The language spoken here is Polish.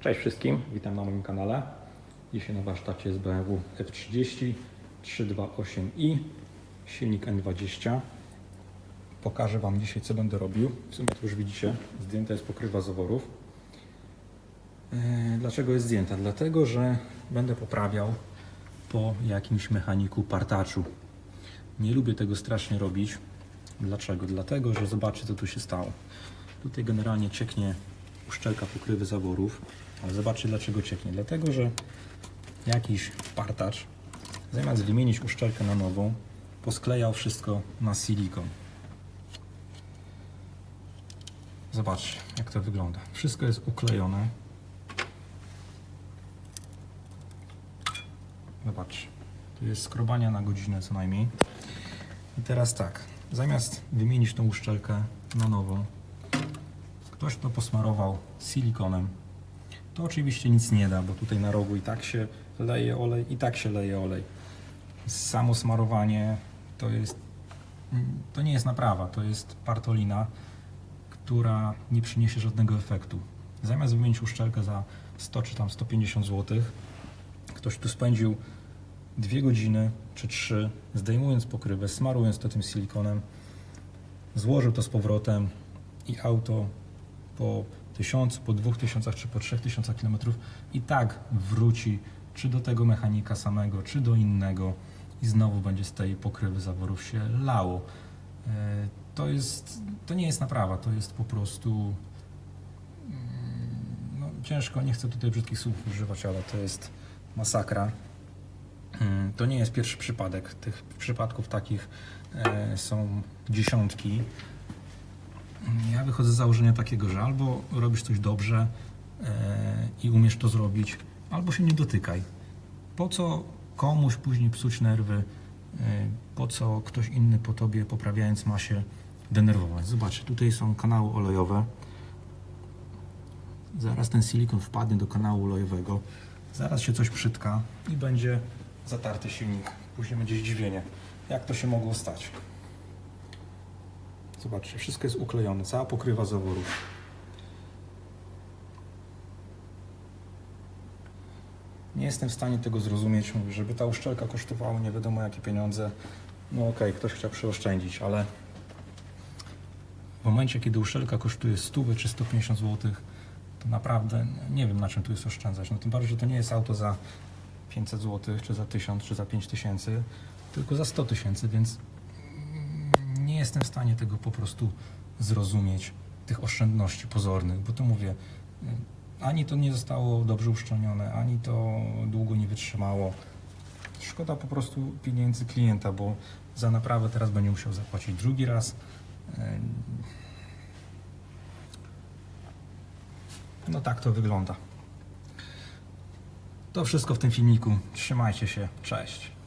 Cześć wszystkim, witam na moim kanale. Dzisiaj na warsztacie jest BMW F30 328i, silnik N20. Pokażę Wam dzisiaj co będę robił. W sumie to już widzicie, zdjęta jest pokrywa zaworów. Eee, Dlaczego jest zdjęta? Dlatego, że będę poprawiał po jakimś mechaniku partaczu. Nie lubię tego strasznie robić. Dlaczego? Dlatego, że zobaczcie co tu się stało. Tutaj generalnie cieknie uszczelka pokrywy zaworów, ale zobaczcie dlaczego cieknie. Dlatego, że jakiś partacz zamiast wymienić uszczelkę na nową, posklejał wszystko na silikon. Zobaczcie jak to wygląda. Wszystko jest uklejone. Zobaczcie. Tu jest skrobania na godzinę co najmniej. I teraz tak, zamiast wymienić tą uszczelkę na nową, ktoś to posmarował silikonem. To oczywiście nic nie da, bo tutaj na rogu i tak się leje olej, i tak się leje olej. Samo smarowanie to jest, to nie jest naprawa, to jest partolina, która nie przyniesie żadnego efektu. Zamiast wymienić uszczelkę za 100 czy tam 150 zł, ktoś tu spędził dwie godziny czy trzy, zdejmując pokrywę, smarując to tym silikonem, złożył to z powrotem i auto po tysiącu, po dwóch tysiącach czy po trzech tysiącach kilometrów i tak wróci czy do tego mechanika samego, czy do innego i znowu będzie z tej pokrywy zaworów się lało. E, To jest, to nie jest naprawa, to jest po prostu mm, no, ciężko, nie chcę tutaj brzydkich słów używać, ale to jest masakra. Mm, To nie jest pierwszy przypadek. Tych przypadków takich e, są dziesiątki. Ja wychodzę z założenia takiego, że albo robisz coś dobrze e, i umiesz to zrobić, albo się nie dotykaj. Po co komuś później psuć nerwy? e, Po co ktoś inny po tobie poprawiając ma się denerwować? Zobaczcie, tutaj są kanały olejowe. Zaraz ten silikon wpadnie do kanału olejowego. Zaraz się coś przytka i będzie zatarty silnik. Później będzie zdziwienie. Jak to się mogło stać? Zobaczcie, wszystko jest uklejone, cała pokrywa zaworów. Nie jestem w stanie tego zrozumieć, Mówię, żeby ta uszczelka kosztowała nie wiadomo jakie pieniądze. No okej, ktoś chciał przeoszczędzić, ale w momencie, kiedy uszczelka kosztuje 100 czy 150 zł, to naprawdę nie wiem na czym tu jest oszczędzać. No tym bardziej, że to nie jest auto za 500 zł, czy za 1000, czy za 5000, tylko za 100 tysięcy, więc nie jestem w stanie tego po prostu zrozumieć, tych oszczędności pozornych, bo to mówię, y, ani to nie zostało dobrze uszczelnione, ani to długo nie wytrzymało. Szkoda po prostu pieniędzy klienta, bo za naprawę teraz będzie musiał zapłacić drugi raz. Y, No tak to wygląda. To wszystko w tym filmiku. Trzymajcie się. Cześć.